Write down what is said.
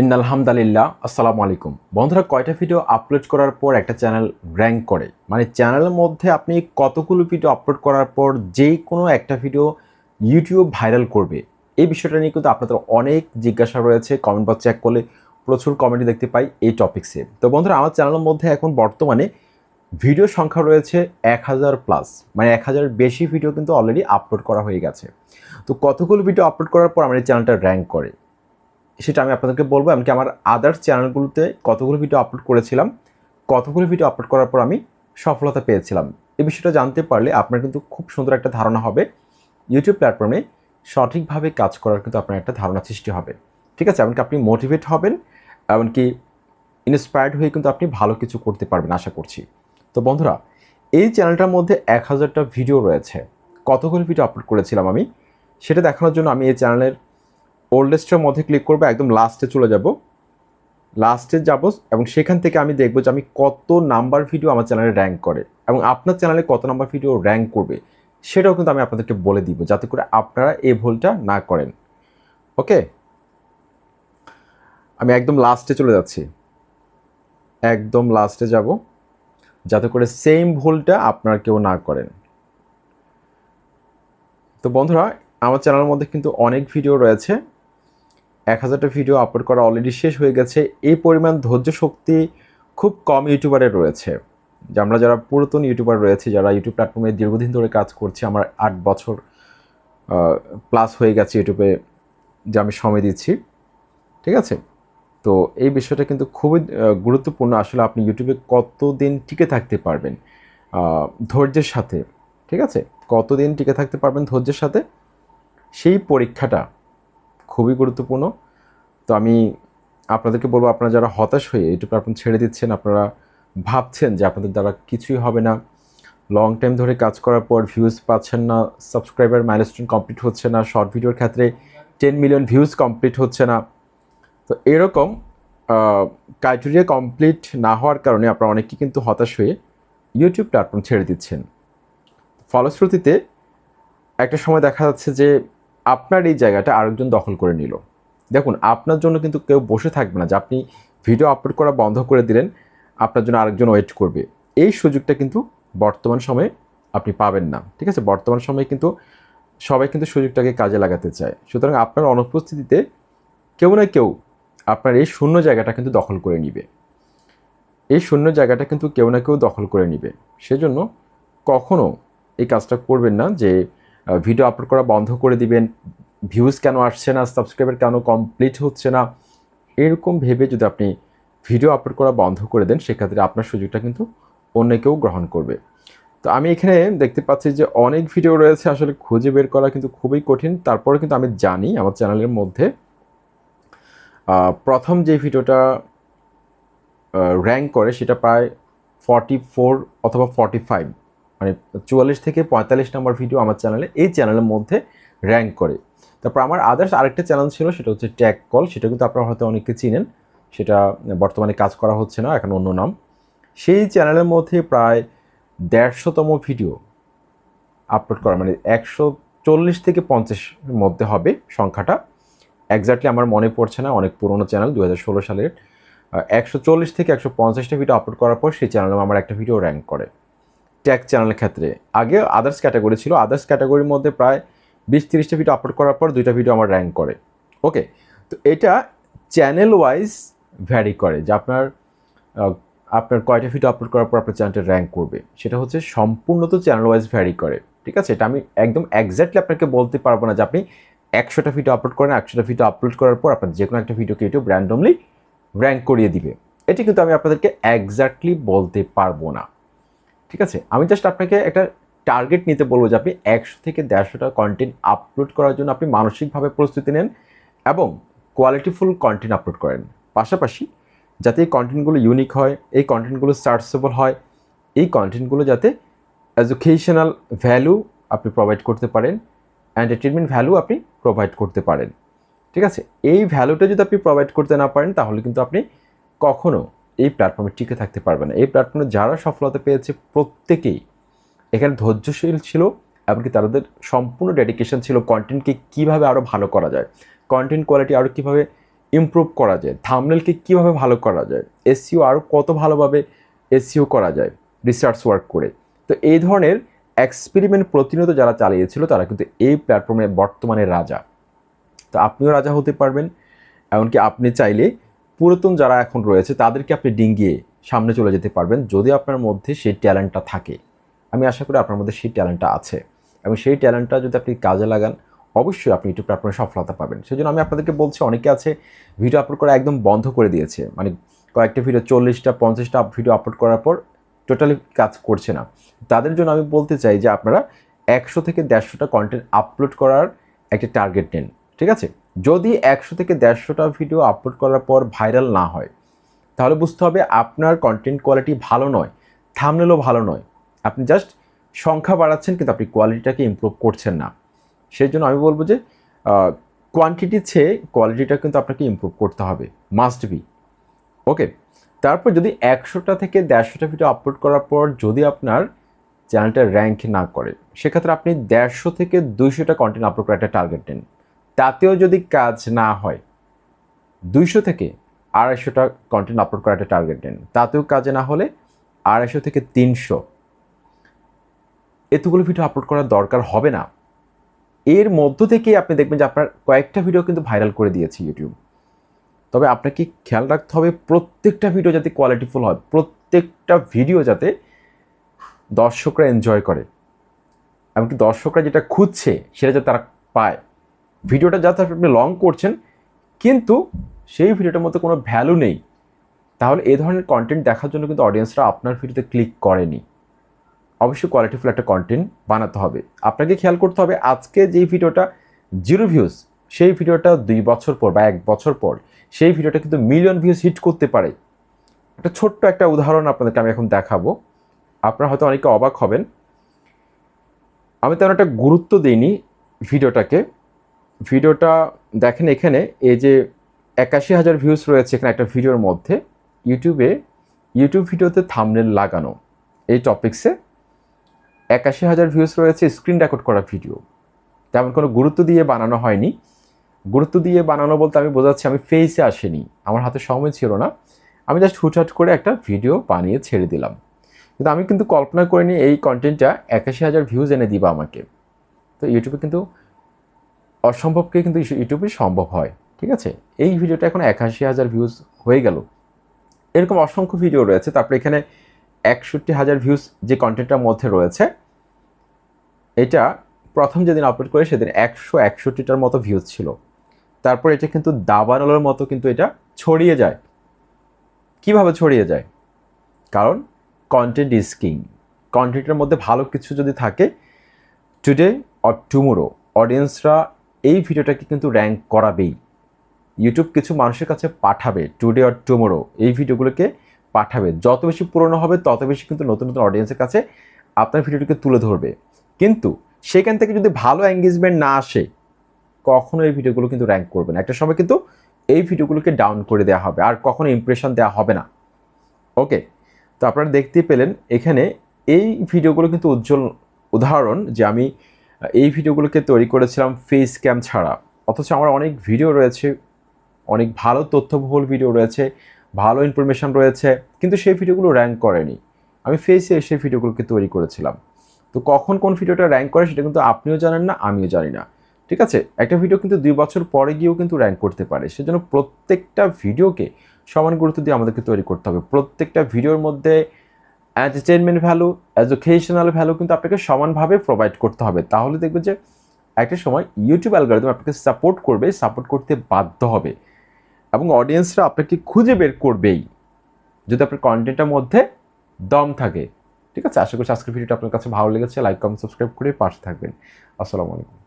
ইন্নালহামদালিল্লাহ, আসসালামু আলাইকুম। বন্ধুরা, কয়টা ভিডিও আপলোড করার পর একটা চ্যানেল র্যাঙ্ক করে? মানে চ্যানেলের মধ্যে আপনি কতগুলো ভিডিও আপলোড করার পর যেই কোনো একটা ভিডিও ইউটিউব ভাইরাল করবে? এই বিষয়টা নিয়ে কিন্তু আপনাদের অনেক জিজ্ঞাসা রয়েছে। কমেন্ট বক্স চেক করলে প্রচুর কমেন্ট দেখতে পাই এই টপিক্সে। তো বন্ধুরা, আমার চ্যানেলের মধ্যে এখন বর্তমানে ভিডিও সংখ্যা রয়েছে এক হাজার প্লাস মানে এক হাজার বেশি ভিডিও কিন্তু অলরেডি আপলোড করা হয়ে গেছে। তো কতগুলো ভিডিও আপলোড করার পর আমার এই চ্যানেলটা র্যাঙ্ক করে? সেটা আমি আপনাদেরকে বলব, এমনকি আমার আদার্স চ্যানেলগুলোতে কতগুলো ভিডিও আপলোড করেছিলাম, কতগুলো ভিডিও আপলোড করার পর আমি সফলতা পেয়েছিলাম। এই বিষয়টা জানতে পারলে আপনার কিন্তু খুব সুন্দর একটা ধারণা হবে। ইউটিউব প্ল্যাটফর্মে সঠিকভাবে কাজ করার কিন্তু আপনার একটা ধারণা সৃষ্টি হবে। ঠিক আছে? এমনকি আপনি মোটিভেট হবেন, এমনকি ইন্সপায়ার্ড হয়ে কিন্তু আপনি ভালো কিছু করতে পারবেন, আশা করছি। তো বন্ধুরা, এই চ্যানেলটার মধ্যে এক হাজারটা ভিডিও রয়েছে। কতগুলো ভিডিও আপলোড করেছিলাম আমি, সেটা দেখানোর জন্য আমি এই চ্যানেলের ওল্ডেস্টের মধ্যে ক্লিক করব, একদম লাস্টে চলে যাব। লাস্টে যাব এবং সেখান থেকে আমি দেখব যে আমি কত নাম্বার ভিডিও আমার চ্যানেলে র্যাঙ্ক করে এবং আপনার চ্যানেলে কত নাম্বার ভিডিও র্যাঙ্ক করবে। সেটাও কিন্তু আমি আপনাদেরকে বলে দিব, যাতে করে আপনারা এই ভুলটা না করেন। ওকে আমি একদম লাস্টে চলে যাচ্ছি। একদম লাস্টে যাব, যাতে করে সেম ভুলটা আপনারা কেউ না করেন। তো বন্ধুরা, আমার চ্যানেলের মধ্যে কিন্তু অনেক ভিডিও রয়েছে। এক হাজারটা ভিডিও আপলোড করা অলরেডি শেষ হয়ে গেছে। এই পরিমাণ ধৈর্য শক্তি খুব কম ইউটিউবারের রয়েছে। যে আমরা যারা পুরাতন ইউটিউবার রয়েছে, যারা ইউটিউব প্ল্যাটফর্মে দীর্ঘদিন ধরে কাজ করছি, আমার আট বছর প্লাস হয়ে গেছে ইউটিউবে যে আমি সময় দিচ্ছি। ঠিক আছে? তো এই বিষয়টা কিন্তু খুবই গুরুত্বপূর্ণ। আসলে আপনি ইউটিউবে কতদিন টিকে থাকতে পারবেন? ধৈর্যের সাথে। ঠিক আছে? কতদিন টিকে থাকতে পারবেন ধৈর্যের সাথে? সেই পরীক্ষাটা খুবই গুরুত্বপূর্ণ। তো আমি আপনাদেরকে বলব, আপনারা যারা হতাশ হয়ে ইউটিউব প্ল্যাটফর্ম ছেড়ে দিচ্ছেন, আপনারা ভাবছেন যে আপনাদের দ্বারা কিছুই হবে না। লং টাইম ধরে কাজ করার পর ভিউজ পাচ্ছেন না সাবস্ক্রাইবার মাইলস্টোন কমপ্লিট হচ্ছে না শর্ট ভিডিওর ক্ষেত্রে টেন মিলিয়ন ভিউজ কমপ্লিট হচ্ছে না। তো এরকম ক্রাইটেরিয়া কমপ্লিট না হওয়ার কারণে আপনারা অনেকেই কিন্তু হতাশ হয়ে ইউটিউব প্ল্যাটফর্ম ছেড়ে দিচ্ছেন। ফলশ্রুতিতে একটা সময় দেখা যাচ্ছে যে আপনার এই জায়গাটা আরেকজন দখল করে নিল। দেখুন, আপনার জন্য কিন্তু কেউ বসে থাকবে না যে আপনি ভিডিও আপলোড করা বন্ধ করে দিলেন, আপনার জন্য আরেকজন ওয়েট করবে। এই সুযোগটা কিন্তু বর্তমান সময়ে আপনি পাবেন না, ঠিক আছে? বর্তমান সময়ে কিন্তু সবাই কিন্তু সুযোগটাকে কাজে লাগাতে চায়। সুতরাং আপনার অনুপস্থিতিতে কেউ না কেউ আপনার এই শূন্য জায়গাটা কিন্তু দখল করে নিবে। এই শূন্য জায়গাটা কিন্তু কেউ না কেউ দখল করে নিবে। সেজন্য কখনও এই কাজটা করবেন না যে ভিডিও আপলোড করা বন্ধ করে দিবেন। ভিউজ কেন আসছে না? সাবস্ক্রাইবার কেন কমপ্লিট হচ্ছে না? এরকম ভেবে যদি আপনি ভিডিও আপলোড করা বন্ধ করে দেন, সেক্ষেত্রে আপনার সুযোগটা কিন্তু অন্য কেউ গ্রহণ করবে। তো আমি এখানে দেখতে পাচ্ছি যে অনেক ভিডিও রয়েছে, আসলে খুঁজে বের করা কিন্তু খুবই কঠিন। তারপরে কিন্তু আমি জানি, আমার চ্যানেলের মধ্যে প্রথম যে ভিডিওটা র্যাঙ্ক করে, সেটা প্রায় ফর্টি ফোর অথবা ফর্টি ফাইভ মানে চুয়াল্লিশ থেকে পঁয়তাল্লিশ নম্বর ভিডিও আমার চ্যানেলে এই চ্যানেলের মধ্যে র্যাঙ্ক করে। তারপর আমার আদার্স আরেকটা চ্যানেল ছিল, সেটা হচ্ছে ট্যাগ কল সেটা কিন্তু আপনারা হয়তো অনেকে চিনেন। সেটা বর্তমানে কাজ করা হচ্ছে না, এখন অন্য নাম। সেই চ্যানেলের মধ্যে প্রায় দেড়শোতম ভিডিও আপলোড করা মানে একশো চল্লিশ থেকে পঞ্চাশের মধ্যে হবে সংখ্যাটা। একজাক্টলি আমার মনে পড়ছে না, অনেক পুরনো চ্যানেল দু হাজার ষোলো সালের। একশো চল্লিশ থেকে একশো পঞ্চাশটা ভিডিও আপলোড করার পর সেই চ্যানেলে আমার একটা ভিডিও র্যাঙ্ক করে। ট্যাগ চ্যানেলের ক্ষেত্রে। আগে আদার্স ক্যাটাগরি ছিল আদার্স ক্যাটাগরির মধ্যে প্রায় বিশ তিরিশটা ভিডিও আপলোড করার পর দুইটা ভিডিও আমার র্যাঙ্ক করে। ওকে তো এটা চ্যানেল ওয়াইজ ভ্যারি করে যে আপনার আপনার কয়টা ভিডিও আপলোড করার পর আপনার চ্যানেলটা র্যাঙ্ক করবে। সেটা হচ্ছে সম্পূর্ণ তো চ্যানেল ওয়াইজ ভ্যারি করে, ঠিক আছে? এটা আমি একদম একজ্যাক্টলি আপনাকে বলতে পারব না যে আপনি একশোটা ভিডিও আপলোড করেন, একশোটা ভিডিও আপলোড করার পর আপনার যে কোনো একটা ভিডিওকে ইউটিউব র্যান্ডমলি র্যাঙ্ক করিয়ে দিবে। এটি কিন্তু আমি আপনাদেরকে একজ্যাক্টলি বলতে পারব না। ঠিক আছে? আমি জাস্ট আপনাকে একটা টার্গেট নিতে বলব যে আপনি একশো থেকে দেড়শোটা কন্টেন্ট আপলোড করার জন্য আপনি মানসিকভাবে প্রস্তুতি নেন এবং কোয়ালিটিফুল কন্টেন্ট আপলোড করেন। পাশাপাশি যাতে এই কন্টেন্টগুলো ইউনিক হয়, এই কন্টেন্টগুলো সার্চেবল হয়, এই কন্টেন্টগুলো যাতে এডুকেশনাল ভ্যালু আপনি প্রোভাইড করতে পারেন এন্টারটেনমেন্ট ভ্যালু আপনি প্রোভাইড করতে পারেন। ঠিক আছে? এই ভ্যালুটা যদি আপনি প্রোভাইড করতে না পারেন, তাহলে কিন্তু আপনি কখনো এই প্ল্যাটফর্মে টিকে থাকতে পারবে না। এই প্ল্যাটফর্মে যারা সফলতা পেয়েছে প্রত্যেকেই এখানে ধৈর্যশীল ছিল এমনকি তাদের সম্পূর্ণ ডেডিকেশন ছিল কন্টেন্টকে কীভাবে আরও ভালো করা যায় কন্টেন্ট কোয়ালিটি আরও কীভাবে ইমপ্রুভ করা যায় থামনেলকে কীভাবে ভালো করা যায় এসিও আরও কত ভালোভাবে এসিও করা যায় রিসার্চ ওয়ার্ক করে। তো এই ধরনের এক্সপেরিমেন্ট প্রতিনিয়ত যারা চালিয়েছিল তারা কিন্তু এই প্ল্যাটফর্মে বর্তমানে রাজা। তো আপনিও রাজা হতে পারবেন, এমনকি আপনি চাইলে পুরাতন যারা এখন রয়েছে, তাদেরকে আপনি ডিঙ্গিয়ে সামনে চলে যেতে পারবেন যদি আপনার মধ্যে সেই ট্যালেন্টটা থাকে। আমি আশা করি আপনার মধ্যে সেই ট্যালেন্টটা আছে এবং সেই ট্যালেন্টটা যদি আপনি কাজে লাগান, অবশ্যই আপনি ইউটিউব প্ল্যাটফর্মে সফলতা পাবেন। সেই জন্য আমি আপনাদেরকে বলছি, অনেকে আছে ভিডিও আপলোড করা একদম বন্ধ করে দিয়েছে। মানে কয়েকটা ভিডিও চল্লিশটা, পঞ্চাশটা ভিডিও আপলোড করার পর টোটালি কাজ করছে না। তাদের জন্য আমি বলতে চাই যে আপনারা একশো থেকে দেড়শোটা কন্টেন্ট আপলোড করার একটা টার্গেট নেন, ঠিক আছে? যদি একশো থেকে দেড়শোটা ভিডিও আপলোড করার পর ভাইরাল না হয়, তাহলে বুঝতে হবে আপনার কন্টেন্ট কোয়ালিটি ভালো নয় থামনেলও ভালো নয়। আপনি জাস্ট সংখ্যা বাড়াচ্ছেন কিন্তু আপনি কোয়ালিটিটাকে ইমপ্রুভ করছেন না। সেই জন্য আমি বলব যে কোয়ান্টিটি চেয়ে কোয়ালিটিটা কিন্তু আপনাকে ইমপ্রুভ করতে হবে মাস্ট বি ওকে তারপর যদি একশোটা থেকে দেড়শোটা ভিডিও আপলোড করার পর যদি আপনার চ্যানেলটা র্যাঙ্ক না করে, সেক্ষেত্রে আপনি দেড়শো থেকে দুইশোটা কন্টেন্ট আপলোড করার একটা টার্গেট নেন তাতেও যদি কাজ না হয়, দুইশো থেকে আড়াইশোটা কন্টেন্ট আপলোড করার একটা টার্গেট নেন তাতেও কাজে না হলে আড়াইশো থেকে তিনশো। এতগুলো ভিডিও আপলোড করার দরকার হবে না। এর মধ্য থেকেই আপনি দেখবেন যে আপনার কয়েকটা ভিডিও কিন্তু ভাইরাল করে দিয়েছে ইউটিউব তবে আপনাকে খেয়াল রাখতে হবে, প্রত্যেকটা ভিডিও যাতে কোয়ালিটিফুল হয়, প্রত্যেকটা ভিডিও যাতে দর্শকরা এনজয় করে। এমনকি দর্শকরা যেটা খুঁজছে, সেটা যাতে তারা পায়। ভিডিওটা যাতে আপনি লং করছেন, কিন্তু সেই ভিডিওটার মধ্যে কোনো ভ্যালু নেই। তাহলে এই ধরনের কন্টেন্ট দেখার জন্য কিন্তু অডিয়েন্সরা আপনার ভিডিওতে ক্লিক করেনি। অবশ্যই কোয়ালিটিফুল একটা কন্টেন্ট বানাতে হবে। আপনাকে খেয়াল করতে হবে, আজকে যেই ভিডিওটা জিরো ভিউজ সেই ভিডিওটা দুই বছর পর বা এক বছর পর, সেই ভিডিওটা কিন্তু মিলিয়ন ভিউজ হিট করতে পারে। একটা ছোট্ট একটা উদাহরণ আপনাদেরকে আমি এখন দেখাবো। আপনারা হয়তো অনেকে অবাক হবেন। আমি তেমন একটা গুরুত্ব দিইনি ভিডিওটাকে। ভিডিওটা দেখেন এখানে, এই যে একাশি হাজার ভিউজ রয়েছে এখানে একটা ভিডিওর মধ্যে, ইউটিউবে, ইউটিউব ভিডিওতে থামনেল লাগানো। এই টপিক্সে একাশি হাজার ভিউজ রয়েছে স্ক্রিন রেকর্ড করা ভিডিও তেমন কোনো গুরুত্ব দিয়ে বানানো হয়নি। গুরুত্ব দিয়ে বানানো বলতে আমি বোঝাচ্ছি, আমি ফেসে আসেনি। আমার হাতে সময় ছিল না। আমি জাস্ট হুটহাট করে একটা ভিডিও বানিয়ে ছেড়ে দিলাম। কিন্তু আমি কিন্তু কল্পনা করিনি এই কন্টেন্টটা একাশি হাজার ভিউজ এনে দিবা আমাকে। তো ইউটিউবে কিন্তু অসম্ভবকে কিন্তু ইউটিউবে সম্ভব হয়, ঠিক আছে? এই ভিডিওটা এখন একাশি হাজার ভিউজ হয়ে গেল। এরকম অসংখ্য ভিডিও রয়েছে, তারপরে এখানে একষট্টি হাজার ভিউজ যে কন্টেন্টটার মধ্যে রয়েছে, এটা প্রথম যেদিন আপলোড করে সেদিন একশো একষট্টিটার মতো ভিউজ ছিল। তারপর এটা কিন্তু দাবানলের মতো কিন্তু এটা ছড়িয়ে যায়। কীভাবে ছড়িয়ে যায়? কারণ কন্টেন্ট ইজ কিং কন্টেন্টের মধ্যে ভালো কিছু যদি থাকে টুডে অর টুমোরো অডিয়েন্সরা এই ভিডিওটাকে কিন্তু র্যাঙ্ক করাবেই। ইউটিউব কিছু মানুষের কাছে পাঠাবে টুডে অর টুমোরো এই ভিডিওগুলোকে পাঠাবে। যত বেশি পুরনো হবে, তত বেশি কিন্তু নতুন নতুন অডিয়েন্সের কাছে আপনার ভিডিওটিকে তুলে ধরবে। কিন্তু সেখান থেকে যদি ভালো এঙ্গেজমেন্ট না আসে, কখনো এই ভিডিওগুলো কিন্তু র্যাঙ্ক করবে না। একটা সময় কিন্তু এই ভিডিওগুলোকে ডাউন করে দেওয়া হবে, আর কখনো ইমপ্রেশন দেওয়া হবে না। ওকে তো আপনারা দেখতেই পেলেন, এখানে এই ভিডিওগুলো কিন্তু উজ্জ্বল উদাহরণ যে আমি এই ভিডিওগুলোকে তৈরি করেছিলাম ফেস ক্যাম ছাড়া। অথচ আমার অনেক ভিডিও রয়েছে, অনেক ভালো তথ্যবহুল ভিডিও রয়েছে, ভালো ইনফরমেশান রয়েছে, কিন্তু সেই ভিডিওগুলো র্যাঙ্ক করেনি। আমি ফেসে সেই ভিডিওগুলোকে তৈরি করেছিলাম। তো কখন কোন ভিডিওটা র্যাঙ্ক করে সেটা কিন্তু আপনিও জানেন না, আমিও জানি না। ঠিক আছে? একটা ভিডিও কিন্তু দুই বছর পরে গিয়েও কিন্তু র্যাঙ্ক করতে পারে। সেজন্য প্রত্যেকটা ভিডিওকে সমান গুরুত্ব দিয়ে আমাদেরকে তৈরি করতে হবে। প্রত্যেকটা ভিডিওর মধ্যে এন্টারটেনমেন্ট ভ্যালু এডুকেশনাল ভ্যালু কিন্তু আপনাকে সমানভাবে প্রোভাইড করতে হবে। তাহলে দেখবে যে একটা সময় ইউটিউব অ্যালগোরিদম আপনাকে সাপোর্ট করবে সাপোর্ট করতে বাধ্য হবে। এবং অডিয়েন্সরা আপনাকে খুঁজে বের করবেই। যদি আপনার কন্টেন্টের মধ্যে দম থাকে। ঠিক আছে? আশা করছি আজকের ভিডিওটা আপনার কাছে ভালো লেগেছে। লাইক কমেন্ট সাবস্ক্রাইব করে পাশে থাকবেন। আসসালামু আলাইকুম।